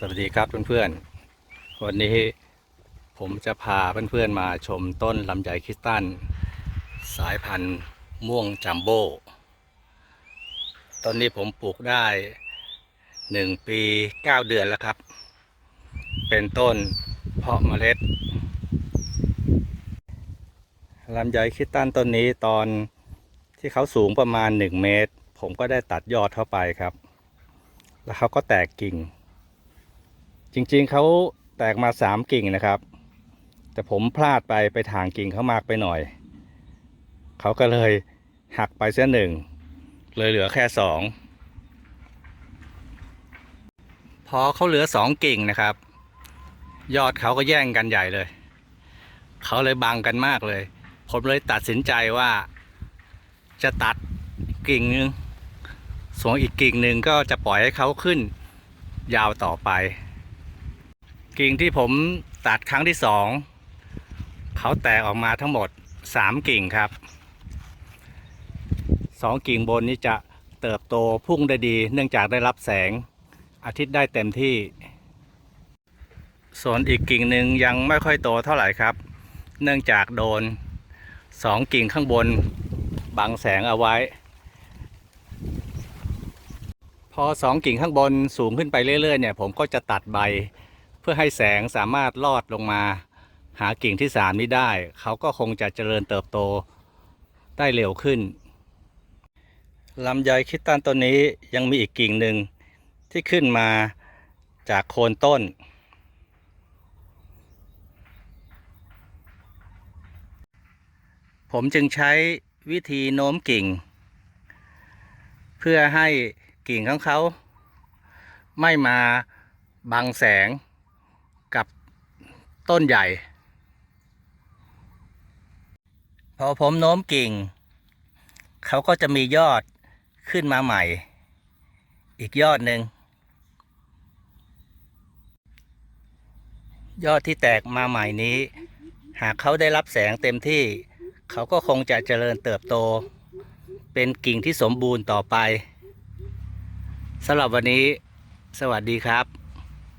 สวัสดีครับเพื่อนๆ วันนี้ผมจะพาเพื่อนๆมาชมต้นลำไยคริสตัน สายพันธุ์ม่วงจัมโบ้ต้นนี้ผมปลูกได้หนึ่งปีเก้าเดือนแล้วครับ เป็นต้นเพาะเมล็ดลำไยคริสตันต้นนี้ตอนที่เขาสูงประมาณหนึ่งเมตร ผมก็ได้ตัดยอดเข้าไปครับ แล้วเขาก็แตกกิ่ง จริงๆเขาแตกมาสามกิ่งนะครับ แต่ผมพลาดไปไปทางกิ่งเขามากไปหน่อย เขาก็เลยหักไปเส้นหนึ่ง เลยเหลือแค่สองพอเขาเหลือสองกิ่งนะครับ ยอดเขาก็แย่งกันใหญ่เลย เขาเลยบังกันมากเลย ผมเลยตัดสินใจว่า จะตัดกิ่งหนึง ส่วนอีกกิ่งหนึ่งก็จะปล่อยให้เขาขึ้นยาวต่อไป กิ่งที่ผมตัดครั้งที่สองเขาแตกออกมาทั้งหมดสามกิ่งครับสองกิ่งบนนี้จะเติบโตพุ่งได้ดี เนื่องจากได้รับแสงอาทิตย์ได้เต็มที่ ส่วนอีกกิ่งหนึ่งยังไม่ค่อยโตเท่าไหร่ครับ เนื่องจากโดนสองกิ่งข้างบนบังแสงเอาไว้ พอสองกิ่งข้างบนสูงขึ้นไปเรื่อยๆเนี่ยผมก็จะตัดใบ พื่อให้แสงสามารถลอดลงมาหากิ่งที่สามนี้ได้ เขาก็คงจะเจริญเติบโตได้เร็วขึ้นลำไยคิดตันต้นนี้ยังมีอีกกิ่งหนึ่งที่ขึ้นมาจากโคนต้น ผมจึงใช้วิธีโน้มกิ่ง เพื่อให้กิ่งของเขา ไม่มาบังแสง กับต้นใหญ่ พอผมโน้มกิ่ง เขาก็จะมียอดขึ้นมาใหม่ อีกยอดหนึ่งยอดที่แตกมาใหม่นี้ หากเขาได้รับแสงเต็มที่ เขาก็คงจะเจริญเติบโต เป็นกิ่งที่สมบูรณ์ต่อไปสำหรับวันนี้ สวัสดีครับ